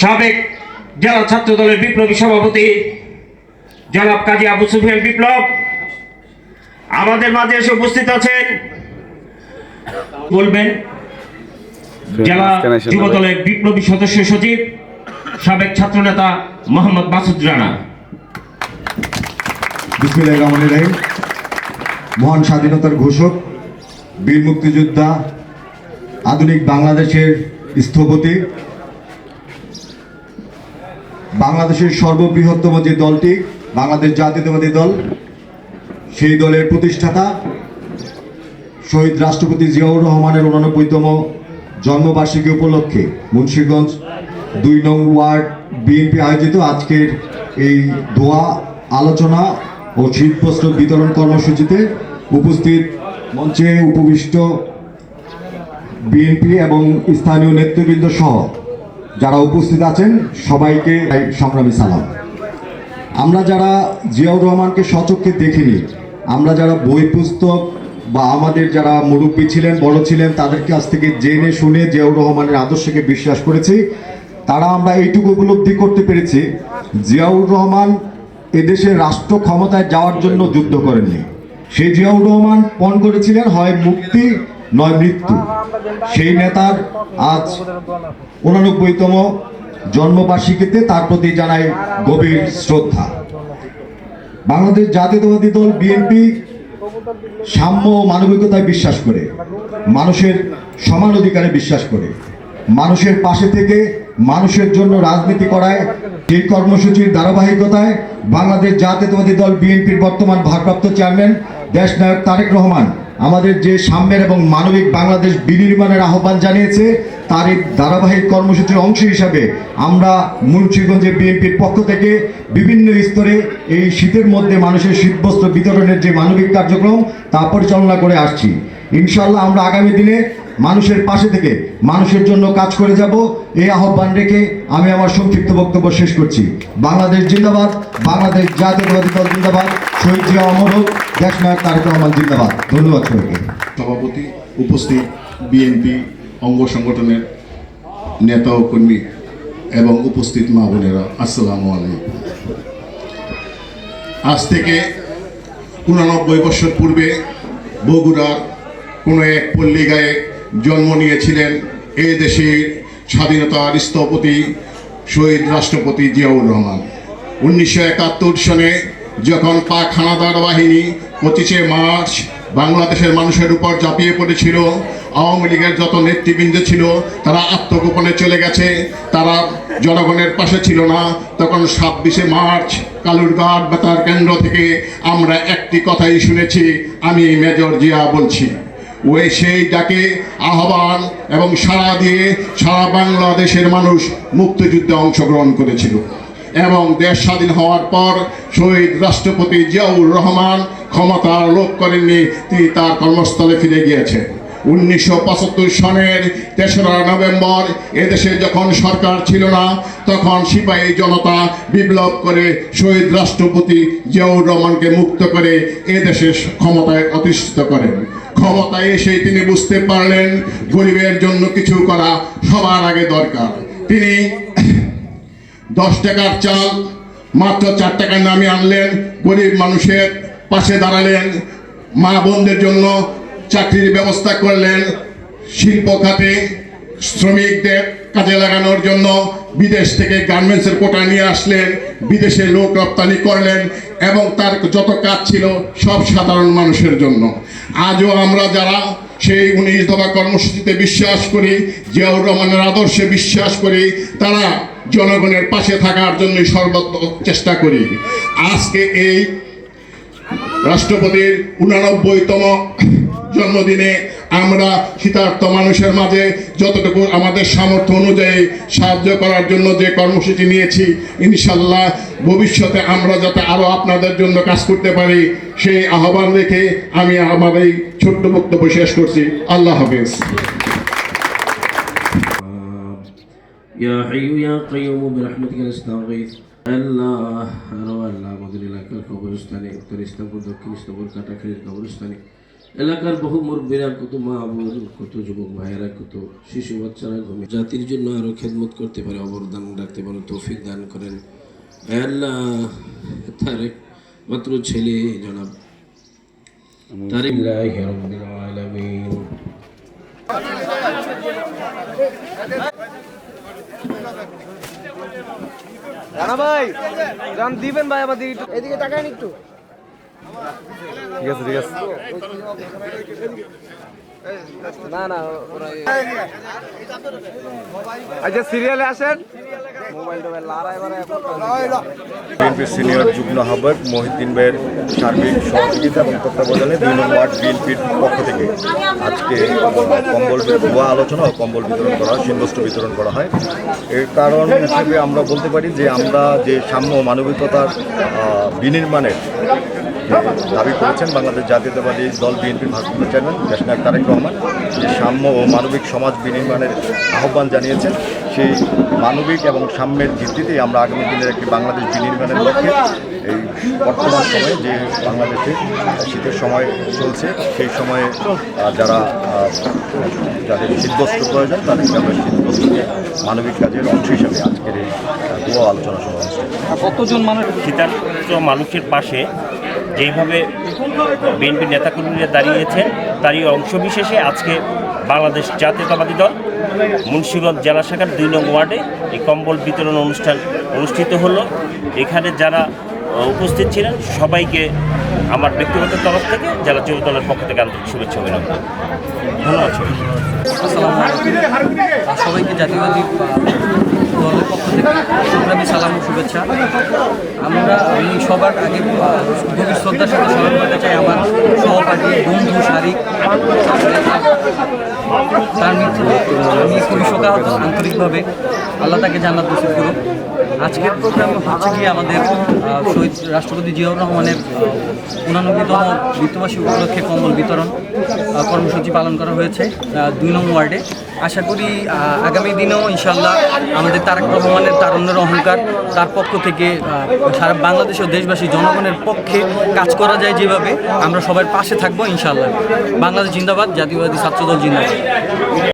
সাবেক জেলা ছাত্র দলের বিপ্লবী সভাপতি জনাব কাজী আবু সুফিয়ান বিপ্লব, আমাদের মাঝে এসে উপস্থিত আছেন। বলবেন, জেলা যুব দলের বিপ্লবী সদস্য সচিব, সাবেক ছাত্রনেতা মোহাম্মদ মাসুদ রানা। মহান স্বাধীনতার ঘোষক, বীর মুক্তিযোদ্ধা, আধুনিক বাংলাদেশের স্থপতি। বাংলাদেশের সর্ববৃহত্তম যে দলটি, বাংলাদেশ জাতীয়তাবাদী দল, সেই দলের প্রতিষ্ঠাতা শহীদ রাষ্ট্রপতি জিয়াউর রহমানের উনানব্বইতম জন্মবার্ষিকী উপলক্ষে মুন্সীগঞ্জ দুই নং ওয়ার্ড বিএনপি আয়োজিত আজকের এই দোয়া, আলোচনা ও শীতবস্ত্র বিতরণ কর্মসূচিতে উপস্থিত মঞ্চে উপবিষ্ট বিএনপি এবং স্থানীয় নেতৃবৃন্দ সহ যারা উপস্থিত আছেন, সবাইকে সংগ্রামী সালাম। আমরা যারা জিয়াউর রহমানকে সচক্ষে দেখিনি, আমরা যারা বই পুস্তক বা আমাদের যারা মুরব্বী ছিলেন, বড় ছিলেন তাদের কাছ থেকে জেনে শুনে জিয়াউর রহমানের আদর্শকে বিশ্বাস করেছি। তারা আমরা এইটুকু উপলব্ধি করতে পেরেছি, জিয়াউর রহমান এদেশের রাষ্ট্র ক্ষমতায় যাওয়ার জন্য যুদ্ধ করেননি। সেই জিয়াউর রহমান পণ করেছিলেন, হয় মুক্তি নয় মৃত্যু। সেই নেতার আজ উনানব্বইতম জন্মবার্ষিকীতে তার প্রতি জানাই গভীর শ্রদ্ধা। বাংলাদেশ জাতীয়তাবাদী দল বিএনপি সাম্য ও মানবিকতায় বিশ্বাস করে, মানুষের সমান অধিকারে বিশ্বাস করে, মানুষের পাশে থেকে মানুষের জন্য রাজনীতি করায়, এই কর্মসূচির ধারাবাহিকতায় বাংলাদেশ জাতীয়তাবাদী দল বিএনপির বর্তমান ভারপ্রাপ্ত চেয়ারম্যান দেশনায়ক তারেক রহমান আমাদের যে সাম্যের এবং মানবিক বাংলাদেশ বিনির্মাণের আহ্বান জানিয়েছে তার এই ধারাবাহিক কর্মসূচির অংশ হিসাবে আমরা মুন্সিগঞ্জে বিএনপির পক্ষ থেকে বিভিন্ন স্তরে এই শীতের মধ্যে মানুষের শীতবস্ত্র বিতরণের যে মানবিক কার্যক্রম, তা পরিচালনা করে আসছি। ইনশাল্লাহ আমরা আগামী দিনে মানুষের পাশে থেকে মানুষের জন্য কাজ করে যাব। এই আহ্বান রেখে আমি আমার সংক্ষিপ্ত বক্তব্য শেষ করছি। বাংলাদেশ জিন্দাবাদ, বাংলাদেশ জাতীয়তাবাদী দল জিন্দাবাদ, শহীদ জিয়া অমর হোক দেশনায়ক তারেক রহমান জিন্দাবাদ। ধন্যবাদ সবাইকে। সভাপতি উপস্থিত বিএনপি অঙ্গ সংগঠনের নেতা ও কর্মী এবং উপস্থিত মা বোনেরা, আসসালামু আলাইকুম। আজ থেকে উনানব্বই বছর পূর্বে বগুড়ার কোনো এক পল্লী গায়ে জন্ম নিয়েছিলেন এ দেশের স্বাধীনতার স্থপতি, শহীদ রাষ্ট্রপতি জিয়াউর রহমান। উনিশশো একাত্তর সনে যখন পাক হানাদার বাহিনী পঁচিশে মার্চ বাংলাদেশের মানুষের উপর ঝাঁপিয়ে পড়েছিল, আওয়ামী লীগের যত নেতৃবৃন্দ ছিল, তারা আত্মগোপনে চলে গেছে, তারা জনগণের পাশে ছিল না। তখন ছাব্বিশে মার্চ কালুরঘাট বেতার কেন্দ্র থেকে আমরা একটি কথাই শুনেছি, আমি মেজর জিয়া বলছি। ওই সেই ডাকে আহ্বান এবং সাড়া দিয়ে সারা বাংলাদেশের মানুষ মুক্তিযুদ্ধে অংশগ্রহণ করেছিল। এবং দেশ স্বাধীন হওয়ার পর শহীদ রাষ্ট্রপতি জিয়াউর রহমান ক্ষমতা লোপ করেননি, তিনি তার কর্মস্থলে ফিরে গিয়েছেন। উনিশশো সনের তেসরা নভেম্বর এদেশে যখন সরকার ছিল না, তখন সিপাহী জনতা বিপ্লব করে শহীদ রাষ্ট্রপতি জিয়াউর রহমানকে মুক্ত করে এদেশে ক্ষমতায় অধিষ্ঠিত করেন। ক্ষমতায় এসে তিনি বুঝতে পারলেন গরিবের জন্য কিছু করা সবার আগে দরকার। তিনি দশ টাকার চাল, মাত্র চার টাকার নামে আনলেন, গরিব মানুষের পাশে দাঁড়ালেন, মা বোনদের জন্য চাকরির ব্যবস্থা করলেন, শিল্প খাতে শ্রমিকদের কাজে লাগানোর জন্য বিদেশ থেকে গার্মেন্টসের কোটা নিয়ে আসলেন, বিদেশে লোক রপ্তানি করলেন এবং তার যত কাজ ছিল সব সাধারণ মানুষের জন্য। আজও আমরা যারা সেই উনিশ দফা কর্মসূচিতে বিশ্বাস করি, জিয়াউর রহমানের আদর্শে বিশ্বাস করি, তারা জনগণের পাশে থাকার জন্য সর্বত্র চেষ্টা করি। আজকে এই রাষ্ট্রপতির উনানব্বইতম জন্মদিনে আমরা শীতার্থ মানুষের মাঝে যতটুকু আমাদের সামর্থ্য অনুযায়ী সাহায্য করার জন্য যে কর্মসূচি নিয়েছি ইনশাল্লাহ ভবিষ্যতে আমরা যাতে আরও আপনাদের জন্য কাজ করতে পারি সেই আহ্বান রেখে আমি আমার এই ছোট্ট বক্তব্য শেষ করছি আল্লাহ হাফেজ يا حي يا قيوم برحمتك نستغيث আল্লাহ আরো আল্লাহ আমাদের এলাকার কবরস্থানে উত্তর ইস্তাম্বুল দক্ষিণ ইস্তাম্বুল কাটাখালীর কবরস্থানে এলাকার বহু মুরব্বীরা কত মা বোন কত যুবক ভাইয়েরা কত শিশু বাচ্চারা ঘুমে জাতির জন্য আরও খেদমত করতে পারে অবদান রাখতে পারে তৌফিক দান করেন। আল্লাহ তার মাত্র ছেলে জনাব। তারিক রানা ভাই গান দিবেন ভাই দিকে এদিকে তাকান একটু। ঠিক আছে ঠিক আছে। না না আচ্ছা সিরিয়ালে আসেন। বিএনপির সিনিয়র যুগ্ম আহ্বায়ক মহিউদ্দিন ভাইয়ের সার্বিক সহযোগিতা এবং তত্ত্বাবধানে দুই নম্বর ওয়ার্ড বিএনপির পক্ষ থেকে আজকে কম্বল ভুয়া আলোচনা ও কম্বল বিতরণ করা হয় বিতরণ করা হয়। এর কারণ হিসেবে আমরা বলতে পারি যে আমরা যে সাম্য মানবিকতার বিনির্মাণের দাবি করেছেন বাংলাদেশ জাতীয়তাবাদী দল বিএনপির ভারপ্রাপ্ত চেয়ারম্যান দেশনায়ক তারেক রহমান যে সাম্য ও মানবিক সমাজ বিনির্মাণের আহ্বান জানিয়েছেন সেই মানবিক এবং সাম্যের ভিত্তিতেই আমরা আগামী দিনের একটি বাংলাদেশ বিনির্মাণের লক্ষ্যে এই বর্তমান সময়ে যে বাংলাদেশে শীতের সময় চলছে, সেই সময়ে যারা যাদের শীতবস্ত্র প্রয়োজন তাদেরকে আমরা শীতবস্ত্রকে মানবিক কাজের অংশ হিসাবে আজকের এই দোয়া আলোচনা সভা কতজন মানুষ শীতার্ত মানুষের পাশে যেভাবে বিএনপি নেতাকর্মীরা দাঁড়িয়েছেন, তারই অংশবিশেষে আজকে বাংলাদেশ জাতীয়তাবাদী দল মুন্সিগঞ্জ জেলা শাখার দুই নং ওয়ার্ডে এই কম্বল বিতরণ অনুষ্ঠান অনুষ্ঠিত হলো। এখানে যারা উপস্থিত ছিলেন সবাইকে আমার ব্যক্তিগত তরফ থেকে জেলা যুব দলের পক্ষ থেকে আন্তরিক শুভেচ্ছা অভিনন্দন। ধন্যবাদ সবাইকে। জাতীয়বাদী আহ, দলের পক্ষ থেকে সংগ্রামী সালাম ও শুভেচ্ছা। আমরা আমি সবার আগে গভীর শ্রদ্ধার সাথে স্মরণ করতে চাই আমার সহপাঠী বন্ধু শারিক। তার মৃত্যু আমি খুবই শোকাহত আন্তরিকভাবে। আল্লাহ তাকে জানার নসিব করুক। আজকের প্রোগ্রাম হচ্ছে গিয়ে আমাদের শহীদ রাষ্ট্রপতি জিয়াউর রহমানের উনানব্বইতম মৃত্যুবার্ষিকী উপলক্ষে কম্বল বিতরণ কর্মসূচি পালন করা হয়েছে দুই নং ওয়ার্ডে। আশা করি আগামী দিনেও ইনশাল্লাহ আমাদের তারেক রহমানের তারুণ্যের অহংকার তার পক্ষ থেকে সারা বাংলাদেশ ও দেশবাসী জনগণের পক্ষে কাজ করা যায় যেভাবে, আমরা সবার পাশে থাকব ইনশাল্লাহ বাংলাদেশ জিন্দাবাদ, জাতীয়বাদী ছাত্রদল জিন্দাবাদ।